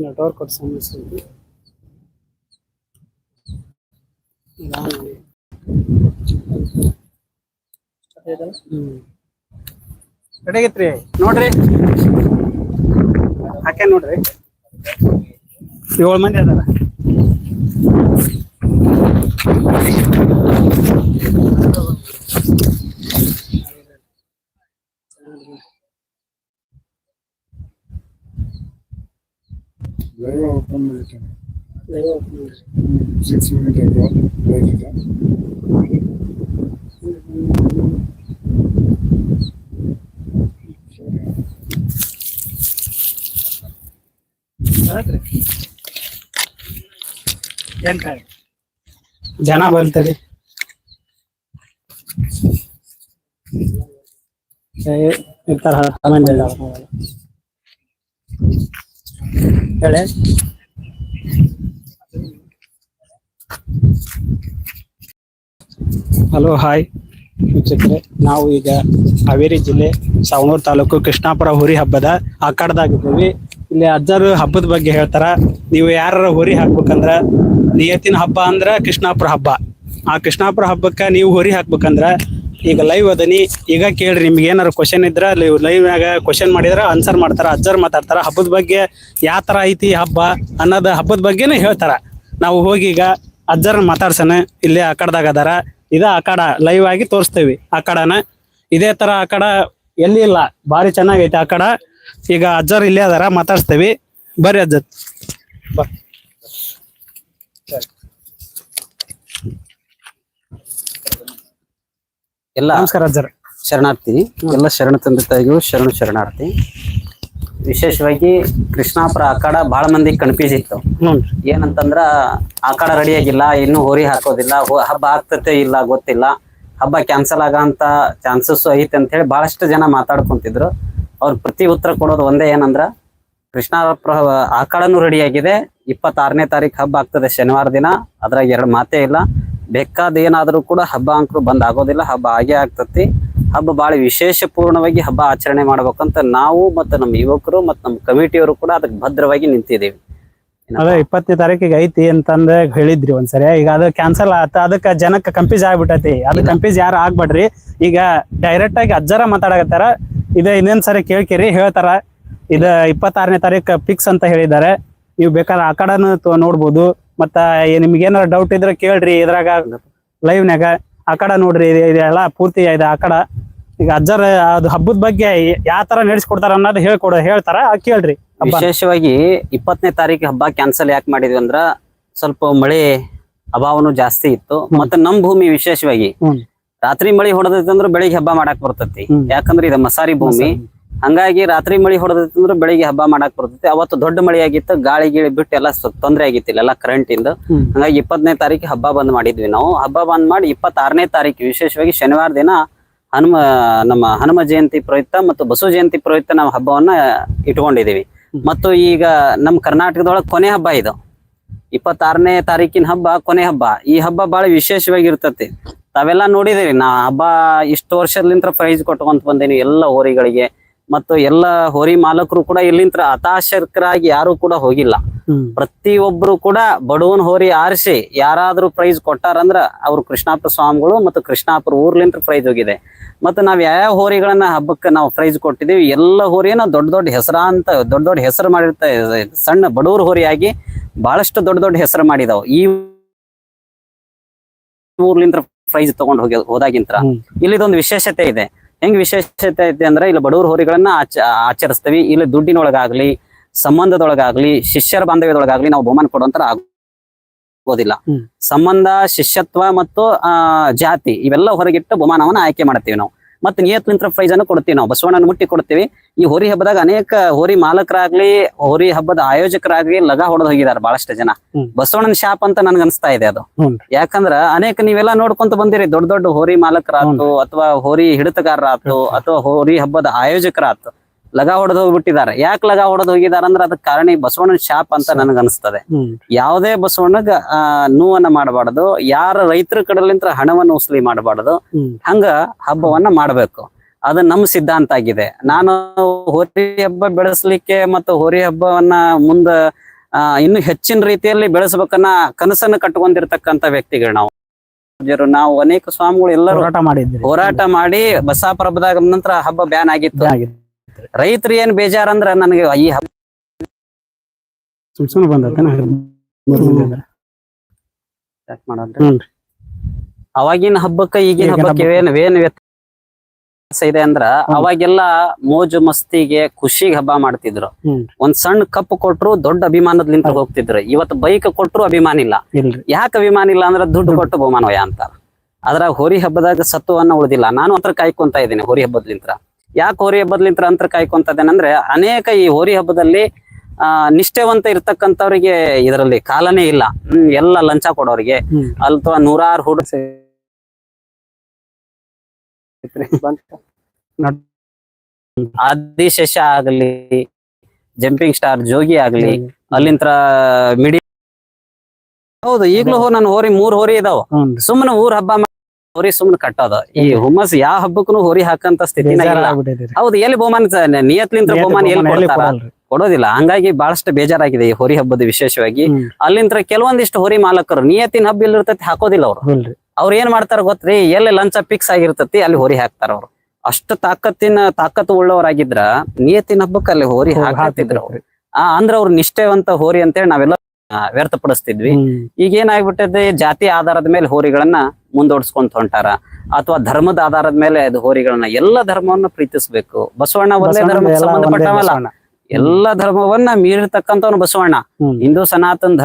Network ನಿಧಾನ. ಹ್ಮ್ ಕಡೆಗೈತ್ರಿ ನೋಡ್ರಿ. ಹಾಕೆ ನೋಡ್ರಿ. ಏಳು ಮಂದಿ ಅದಾರ. ಲೈವ್ ಓಪನ್ ಮಾಡಿದ್ದೇನೆ ಸಿಕ್ಸ್ ಮಿನಿಟ್ ಆಗುವ ಲೈವ್ ಇದೆ ಏನ್ ಕಾಯಿ ಜನ ಬರ್ತದೆ ಇರ್ತಾರ ಮಂದಿ ಎಲ್ಲ. ಹೇಳಿ. Hello, hi. ವೀಕ್ಷಕರೇ, ನಾವು ಈಗ ಹಾವೇರಿ ಜಿಲ್ಲೆ ಸಾವಣೂರು ತಾಲೂಕು ಕೃಷ್ಣಾಪುರ ಹುರಿ ಹಬ್ಬದ ಆಕಾಡದಾಗಿದ್ದೀವಿ ಇಲ್ಲಿ ಅಜ್ಜರು ಹಬ್ಬದ ಬಗ್ಗೆ ಹೇಳ್ತಾರ. ನೀವು ಯಾರ ಹುರಿ ಹಾಕ್ಬೇಕಂದ್ರ, ನಿಯತ್ತಿನ ಹಬ್ಬ ಅಂದ್ರ ಕೃಷ್ಣಾಪುರ ಹಬ್ಬ. ಆ ಕೃಷ್ಣಾಪುರ ಹಬ್ಬಕ್ಕ ನೀವು ಹುರಿ ಹಾಕ್ಬೇಕಂದ್ರ ಈಗ ಲೈವ್ ಅದನಿ. ಈಗ ಕೇಳ್ರಿ, ನಿಮ್ಗೆ ಏನಾರು ಕ್ವಶನ್ ಇದ್ರ ಲೈವ್ ನಾಗ ಕ್ವಶನ್ ಮಾಡಿದ್ರ ಆನ್ಸರ್ ಮಾಡ್ತಾರ, ಅಜ್ಜರ್ ಮಾತಾಡ್ತಾರ, ಹಬ್ಬದ ಬಗ್ಗೆ ಯಾವ ತರ ಐತಿ ಹಬ್ಬ ಅನ್ನೋದ ಹಬ್ಬದ ಬಗ್ಗೆನೇ ಹೇಳ್ತಾರ. ನಾವು ಹೋಗಿ ಈಗ ಅಜ್ಜರ್ ಮಾತಾಡ್ಸನ, ಇಲ್ಲೇ ಆಕಡದಾಗ ಅದಾರ. ಇದ ಆಕಡ ಲೈವ್ ಆಗಿ ತೋರಿಸ್ತೇವಿ. ಆಕಡನ ಇದೇ ತರ ಆಕಡ ಎಲ್ಲಿ ಇಲ್ಲ, ಭಾರಿ ಚೆನ್ನಾಗೈತೆ ಆಕಡ ಈಗ ಅಜ್ಜರ್ ಇಲ್ಲೇ ಅದಾರ, ಮಾತಾಡ್ಸ್ತೇವಿ. ಬರ್ರಿ ಅಜ್ಜರ್ ಬಾ. ಎಲ್ಲ ನಮಸ್ಕಾರ ಅಜ್ಜರ್. ಶರಣಾರ್ಥಿ. ಎಲ್ಲ ಶರಣ ತಂದೆ ತಾಯಿಗೂ ಶರಣ ಶರಣಾರ್ಥಿ. ವಿಶೇಷವಾಗಿ ಕೃಷ್ಣಾಪುರ ಆಕಾಡ ಬಹಳ ಮಂದಿ ಕನ್ಫ್ಯೂಸ್ ಇತ್ತು ಏನಂತಂದ್ರ ಆಕಾಡ ರೆಡಿ ಆಗಿಲ್ಲ ಇನ್ನು ಹೋರಿ ಹಾಕೋದಿಲ್ಲ ಹಬ್ಬ ಆಗ್ತತೆ ಇಲ್ಲ ಗೊತ್ತಿಲ್ಲ. ಹಬ್ಬ ಕ್ಯಾನ್ಸಲ್ ಆಗಂತ ಚಾನ್ಸಸ್ ಐತೆ ಅಂತ ಹೇಳಿ ಬಹಳಷ್ಟು ಜನ ಮಾತಾಡ್ಕೊಂತಿದ್ರು. ಅವ್ರ ಪ್ರತಿ ಉತ್ತರ ಕೊಡೋದು ಒಂದೇ ಏನಂದ್ರ ಕೃಷ್ಣಾಪುರ ಆಕಾಡನು ರೆಡಿ ಆಗಿದೆ. ಇಪ್ಪತ್ತಾರನೇ ತಾರೀಕು ಹಬ್ಬ ಆಗ್ತದೆ ಶನಿವಾರ ದಿನ. ಅದ್ರಾಗ ಎರಡು ಮಾತೇ ಇಲ್ಲ. ಬೇಕಾದ ಏನಾದರೂ ಕೂಡ ಹಬ್ಬ ಅಂಕರು ಬಂದ್ ಆಗೋದಿಲ್ಲ ಹಬ್ಬ ಆಗೇ ಆಗ್ತತಿ. ಹಬ್ಬ ಬಹಳ ವಿಶೇಷ ಪೂರ್ಣವಾಗಿ ಹಬ್ಬ ಆಚರಣೆ ಮಾಡ್ಬೇಕಂತ ನಾವು ಮತ್ತೆ ನಮ್ಮ ಯುವಕರು ಮತ್ತು ನಮ್ಮ ಕಮಿಟಿಯವರು ಕೂಡ ಅದಕ್ಕೆ ಭದ್ರವಾಗಿ ನಿಂತಿದ್ದೀವಿ. ಅದೇ ಇಪ್ಪತ್ತನೇ ತಾರೀಕಿಗೆ ಐತಿ ಅಂತಂದ ಹೇಳಿದ್ರಿ ಒಂದ್ಸರಿ. ಈಗ ಅದು ಕ್ಯಾನ್ಸಲ್ ಆತ ಅದಕ್ಕ ಜನಕ್ಕೆ ಕಂಪ್ಯೂಸ್ ಆಗ್ಬಿಟ್ಟೈತಿ. ಅದು ಕಂಪ್ಯೂಸ್ ಯಾರು ಆಗ್ಬೇಡ್ರಿ. ಈಗ ಡೈರೆಕ್ಟ್ ಆಗಿ ಅಜ್ಜರ ಮಾತಾಡಕತ್ತಾರ. ಇದ ಇನ್ನೊಂದ್ ಸರಿ ಕೇಳ್ಕಿರಿ ಹೇಳ್ತಾರ. ಇದ ಇಪ್ಪತ್ತಾರನೇ ತಾರೀಕು ಫಿಕ್ಸ್ ಅಂತ ಹೇಳಿದ್ದಾರೆ. ನೀವು ಬೇಕಾದ್ರೆ ಆ ಕಡೆನು ನೋಡ್ಬೋದು. ಮತ್ತ ನಿಮ್ಗೆ ಏನಾರ ಡೌಟ್ ಇದ್ರೆ ಕೇಳ್ರಿ ಇದ್ರಾಗ ಲೈವ್ನಾಗ ಆ ಕಡೆ ನೋಡ್ರಿ ಇದು- ಇದೆಲ್ಲ ಪೂರ್ತಿ ಇದೆ ಆ ಕಡೆ. ಈಗ ಅಜ್ಜರ ಅದು ಹಬ್ಬದ ಬಗ್ಗೆ ಯಾವ ತರ ನಡೆಸ್ಕೊಡ್ತಾರ ಅನ್ನೋದು ಹೇಳ್ಕೊಡ ಹೇಳ್ತಾರ ಕೇಳ್ರಿ. ವಿಶೇಷವಾಗಿ ಇಪ್ಪತ್ತನೇ ತಾರೀಕು ಹಬ್ಬ ಕ್ಯಾನ್ಸಲ್ ಯಾಕೆ ಮಾಡಿದ್ವಿ ಅಂದ್ರ ಸ್ವಲ್ಪ ಮಳೆ ಅಭಾವನು ಜಾಸ್ತಿ ಇತ್ತು. ಮತ್ತೆ ನಮ್ ಭೂಮಿ ವಿಶೇಷವಾಗಿ ರಾತ್ರಿ ಮಳಿ ಹೊಡೆದೈತಿ ಅಂದ್ರೆ ಬೆಳಿಗ್ಗೆ ಹಬ್ಬ ಮಾಡಕ್ ಬರ್ತತಿ. ಯಾಕಂದ್ರೆ ಇದು ಮಸಾರಿ ಭೂಮಿ. ಹಂಗಾಗಿ ರಾತ್ರಿ ಮಳಿ ಹೊಡೆದೈತಿ ಅಂದ್ರೆ ಬೆಳಿಗ್ಗೆ ಹಬ್ಬ ಮಾಡಕ್ ಬರ್ತೈತಿ. ಅವತ್ತು ದೊಡ್ಡ ಮಳಿ ಆಗಿತ್ತು ಗಾಳಿ ಗಿಳಿ ಬಿಟ್ಟು ಎಲ್ಲ ತೊಂದರೆ ಆಗಿತ್ತಿಲ್ಲ ಎಲ್ಲ ಕರೆಂಟ್ ಇಂದ. ಹಂಗಾಗಿ ಇಪ್ಪತ್ತನೇ ತಾರೀಕು ಹಬ್ಬ ಬಂದ್ ಮಾಡಿದ್ವಿ ನಾವು. ಹಬ್ಬ ಬಂದ್ ಮಾಡಿ ಇಪ್ಪತ್ತಾರನೇ ತಾರೀಕು ವಿಶೇಷವಾಗಿ ಶನಿವಾರ ದಿನ ಹನುಮ ನಮ್ಮ ಹನುಮ ಜಯಂತಿ ಪ್ರಯುಕ್ತ ಮತ್ತು ಬಸವ ಜಯಂತಿ ಪ್ರಯುಕ್ತ ನಾವು ಹಬ್ಬವನ್ನ ಇಟ್ಕೊಂಡಿದೀವಿ. ಮತ್ತು ಈಗ ನಮ್ಮ ಕರ್ನಾಟಕದೊಳಗೆ ಕೊನೆ ಹಬ್ಬ ಇದು. ಇಪ್ಪತ್ತಾರನೇ ತಾರೀಕಿನ ಹಬ್ಬ ಕೊನೆ ಹಬ್ಬ. ಈ ಹಬ್ಬ ಬಹಳ ವಿಶೇಷವಾಗಿ ಇರ್ತತಿ. ತಾವೆಲ್ಲ ನೋಡಿದಿರಿ ನಾ ಹಬ್ಬ ಇಷ್ಟು ವರ್ಷದಿಂದ ಪ್ರೈಸ್ ಕೊಟ್ಕೊಂತ ಬಂದೇನಿ ಎಲ್ಲ ಹೋರಿಗಳಿಗೆ. ಮತ್ತು ಎಲ್ಲ ಹೋರಿ ಮಾಲಕರು ಕೂಡ ಇಲ್ಲಿಂತ ಹತಾಶಕರಾಗಿ ಯಾರು ಕೂಡ ಹೋಗಿಲ್ಲ. ಪ್ರತಿಯೊಬ್ಬರು ಪ್ರತಿಯೊಬ್ರು ಕೂಡ ಬಡವನ್ ಹೋರಿ ಆರಿಸಿ ಯಾರಾದ್ರೂ ಪ್ರೈಸ್ ಕೊಟ್ಟಾರಂದ್ರ ಅವ್ರು ಕೃಷ್ಣಾಪುರ ಸ್ವಾಮಿಗಳು ಮತ್ತು ಕೃಷ್ಣಾಪುರ ಊರ್ಲಿಂತ್ರ ಪ್ರೈಸ್ ಹೋಗಿದೆ. ಮತ್ತು ನಾವ್ ಯಾವ ಹೋರಿಗಳನ್ನ ಹಬ್ಬಕ್ಕೆ ನಾವು ಪ್ರೈಸ್ ಕೊಟ್ಟಿದ್ದೀವಿ ಎಲ್ಲ ಹೋರಿಯನ್ನ ದೊಡ್ಡ ದೊಡ್ಡ ಹೆಸರಾಂತ ದೊಡ್ಡ ದೊಡ್ಡ ಹೆಸರು ಮಾಡಿರ್ತ ಸಣ್ಣ ಬಡವ್ರ ಹೋರಿಯಾಗಿ ಬಹಳಷ್ಟು ದೊಡ್ಡ ದೊಡ್ಡ ಹೆಸರು ಮಾಡಿದಾವ್. ಈ ಊರ್ಲಿಂತ್ರ ಪ್ರೈಸ್ ತಗೊಂಡು ಹೋಗಿ ಹೋದಾಗಿಂತ. ಇಲ್ಲಿದೊಂದು ವಿಶೇಷತೆ ಇದೆ. ಹೆಂಗ್ ವಿಶೇಷತೆ ಐತೆ ಅಂದ್ರೆ ಇಲ್ಲಿ ಬಡವ್ರ ಹೋರಿಗಳನ್ನ ಆಚ ಆಚರಿಸ್ತೀವಿ. ಇಲ್ಲಿ ದುಡ್ಡಿನೊಳಗಾಗ್ಲಿ ಸಂಬಂಧದೊಳಗಾಗ್ಲಿ ಶಿಷ್ಯರ ಬಾಂಧವ್ಯದೊಳಗಾಗ್ಲಿ ನಾವು ಬಹುಮಾನ ಕೊಡುವಂತರ ಆಗೋದಿಲ್ಲ. ಸಂಬಂಧ ಶಿಷ್ಯತ್ವ ಮತ್ತು ಆ ಜಾತಿ ಇವೆಲ್ಲ ಹೊರಗಿಟ್ಟು ಬಹುಮಾನವನ್ನ ಆಯ್ಕೆ ಮಾಡ್ತೀವಿ ನಾವು. ಮತ್ತೆ ನಿಯತ್ಲಿಂತ್ರ ಪ್ರೈಸ್ ಅನ್ನು ಕೊಡ್ತೀವಿ ನಾವು. ಬಸವಣ್ಣನ ಮುಟ್ಟಿ ಕೊಡ್ತೀವಿ. ಈ ಹೋರಿ ಹಬ್ಬದಾಗ ಅನೇಕ ಹೋರಿ ಮಾಲಕರಾಗ್ಲಿ ಹೋರಿ ಹಬ್ಬದ ಆಯೋಜಕರಾಗ್ಲಿ ಲಗ ಹೊಡೆದು ಹೋಗಿದ್ದಾರೆ ಬಹಳಷ್ಟು ಜನ. ಬಸವಣ್ಣನ ಶಾಪ್ ಅಂತ ನನ್ಗೆ ಅನಿಸ್ತಾ ಇದೆ ಅದು. ಯಾಕಂದ್ರ ಅನೇಕ ನೀವೆಲ್ಲ ನೋಡ್ಕೊಂತ ಬಂದಿರಿ. ದೊಡ್ಡ ದೊಡ್ಡ ಹೋರಿ ಮಾಲಕರಾತು ಅಥವಾ ಹೋರಿ ಹಿಡಿತಗಾರರಾತು ಅಥವಾ ಹೋರಿ ಹಬ್ಬದ ಆಯೋಜಕರಾತು ಲಗ ಹೊಡೆದು ಹೋಗ್ಬಿಟ್ಟಿದ್ದಾರೆ. ಯಾಕೆ ಲಗಾ ಹೊಡೆದು ಹೋಗಿದಾರ ಅಂದ್ರೆ ಅದಕ್ಕೆ ಕಾರಣ ಈ ಬಸವಣ್ಣನ ಶಾಪ್ ಅಂತ ನನಗ ಅನಿಸ್ತದೆ ಹ್ಮ್. ಯಾವುದೇ ಬಸವಣ್ಣಗ ನೋವನ್ನ ಮಾಡಬಾರ್ದು. ಯಾರ ರೈತರ ಕಡೆಲಿಂತ ಹಣವನ್ನ ಉಸ್ಲಿ ಮಾಡಬಾರ್ದು. ಹಂಗ ಹಬ್ಬವನ್ನ ಮಾಡ್ಬೇಕು. ಅದು ನಮ್ಮ ಸಿದ್ಧಾಂತ ಆಗಿದೆ. ನಾನು ಹೋರಿ ಹಬ್ಬ ಬೆಳೆಸಲಿಕ್ಕೆ ಮತ್ತು ಹೋರಿ ಹಬ್ಬವನ್ನ ಮುಂದ ಇನ್ನು ಹೆಚ್ಚಿನ ರೀತಿಯಲ್ಲಿ ಬೆಳೆಸಬೇಕನ್ನ ಕನಸನ್ನು ಕಟ್ಕೊಂಡಿರ್ತಕ್ಕಂತ ವ್ಯಕ್ತಿಗಳು ನಾವು. ನಾವು ಅನೇಕ ಸ್ವಾಮಿಗಳು ಎಲ್ಲರೂ ಹೋರಾಟ ಮಾಡಿದ್ರಿ ಹೋರಾಟ ಮಾಡಿ ಬಸಾಪ ಹಬ್ಬದಾಗ ನಂತರ ಹಬ್ಬ ಬ್ಯಾನ್ ಆಗಿತ್ತು. ರೈತರು ಏನ್ ಬೇಜಾರಂದ್ರ ನನಗೆ ಈ ಹಬ್ಬ ಅವಾಗಿನ ಹಬ್ಬಕ್ಕ ಈಗಿನ ಹಬ್ಬಕ್ಕೆ. ಏನ್ ಏನ್ ವ್ಯತ್ಯಾಸ ಇದೆ ಅಂದ್ರ ಅವಾಗೆಲ್ಲ ಮೋಜು ಮಸ್ತಿಗೆ ಖುಷಿಗೆ ಹಬ್ಬ ಮಾಡ್ತಿದ್ರು. ಒಂದ್ ಸಣ್ಣ ಕಪ್ ಕೊಟ್ರು ದೊಡ್ಡ ಅಭಿಮಾನದ್ಲಿಂತ ಹೋಗ್ತಿದ್ರು. ಇವತ್ತು ಬೈಕ್ ಕೊಟ್ರು ಅಭಿಮಾನ ಇಲ್ಲ. ಯಾಕೆ ಅಭಿಮಾನ ಇಲ್ಲ ಅಂದ್ರೆ ದುಡ್ಡು ಕೊಟ್ಟು ಬಹುಮಾನವಯ ಅಂತಾರ ಅದ್ರಾಗ ಹೋರಿ ಹಬ್ಬದಾಗ ಸತ್ವವನ್ನ ಉಳಿದಿಲ್ಲ. ನಾನು ಅತ್ರ ಕಾಯ್ಕೊಂತ ಇದ್ದೀನಿ ಹೋರಿ ಹಬ್ಬದ್ಲಿಂತ್ರ ಯಾಕೆ ಹೋರಿ ಹಬ್ಬದ್ಲಿಂತ್ರ ಅಂತರ ಕಾಯ್ಕೊಂತದೇನಂದ್ರೆ ಅನೇಕ ಈ ಹೋರಿ ಹಬ್ಬದಲ್ಲಿ ಆ ನಿಷ್ಠೆವಂತ ಇರ್ತಕ್ಕಂಥವ್ರಿಗೆ ಇದರಲ್ಲಿ ಕಾಲನೇ ಇಲ್ಲ. ಹ್ಮ್ ಎಲ್ಲ ಲಂಚ ಕೊಡೋರಿಗೆ. ಅಥವಾ ನೂರಾರು ಆದಿ ಆದಿಶೇಷ ಆಗಲಿ ಜಂಪಿಂಗ್ ಸ್ಟಾರ್ ಜೋಗಿ ಆಗ್ಲಿ ಅಲ್ಲಿಂತ್ರ ಮಿಡಿ ಹೌದು ಈಗ್ಲೂ ಹೋ ನಾನು ಹೋರಿ ಮೂರ್ ಹೋರಿ ಇದಾವ. ಸುಮ್ಮನೆ ಊರ್ ಹಬ್ಬ ಹೋರಿ ಸುಮ್ಮನೆ ಕಟ್ಟೋದು. ಈ ಹುಮ್ಮಸ್ ಯಾವ ಹಬ್ಬಕ್ಕೂ ಹೋರಿ ಹಾಕಂತ ಸ್ಥಿತಿ ಹೌದು ಎಲ್ಲಿ ಬಹುಮಾನ ನಿಯತ್ಲಿಂತ್ರ ಬಹುಮಾನ ಎಲ್ಲಿ ಕೊಡ್ತಾರ. ಕೊಡೋದಿಲ್ಲ. ಹಂಗಾಗಿ ಬಹಳಷ್ಟು ಬೇಜಾರಾಗಿದೆ ಈ ಹೋರಿ ಹಬ್ಬದ ವಿಶೇಷವಾಗಿ. ಅಲ್ಲಿಂತ್ರ ಕೆಲವೊಂದಿಷ್ಟು ಹೋರಿ ಮಾಲಕರು ನಿಯತ್ತಿನ ಹಬ್ಬ ಇಲ್ಲಿರ್ತೈತಿ ಹಾಕೋದಿಲ್ಲ ಅವ್ರು. ಅವ್ರ ಏನ್ ಮಾಡ್ತಾರ ಗೊತ್ತ್ರಿ? ಎಲ್ಲಿ ಲಂಚ ಫಿಕ್ಸ್ ಆಗಿರ್ತತಿ ಅಲ್ಲಿ ಹೋರಿ ಹಾಕ್ತಾರ ಅವ್ರು. ಅಷ್ಟು ತಾಕತ್ತಿನ ತಾಕತ್ತು ಉಳ್ಳವರಾಗಿದ್ರ ನಿಯತ್ತಿನ ಹಬ್ಬಕ್ಕೆ ಅಲ್ಲಿ ಹೋರಿ ಹಾಕ್ತಿದ್ರ ಅವ್ರು. ಆ ಅಂದ್ರ ಅವ್ರ ನಿಷ್ಠೆವಂತ ಹೋರಿ ಅಂತೇಳಿ ನಾವೆಲ್ಲ ವ್ಯರ್ಥಪಡಿಸ್ತಿದ್ವಿ. ಈಗ ಏನಾಗ್ಬಿಟ್ಟಿದೆ ಜಾತಿ ಆಧಾರದ ಮೇಲೆ ಹೋರಿಗಳನ್ನ ಮುಂದೋಡ್ಸ್ಕೊಂತ ಹೊಂಟಾರ. ಅಥವಾ ಧರ್ಮದ ಆಧಾರದ ಮೇಲೆ ಅದು ಹೋರಿಗಳನ್ನ ಎಲ್ಲ ಧರ್ಮವನ್ನ ಪ್ರೀತಿಸ್ಬೇಕು. ಬಸವಣ್ಣ ಒಂದೇ ಧರ್ಮಕ್ಕೆ ಸಂಬಂಧಪಟ್ಟವಲ್ಲ. ಎಲ್ಲ ಧರ್ಮವನ್ನ ಮೀರಿರ್ತಕ್ಕಂಥವ್ನು ಬಸವಣ್ಣ. ಹಿಂದೂ ಸನಾತನ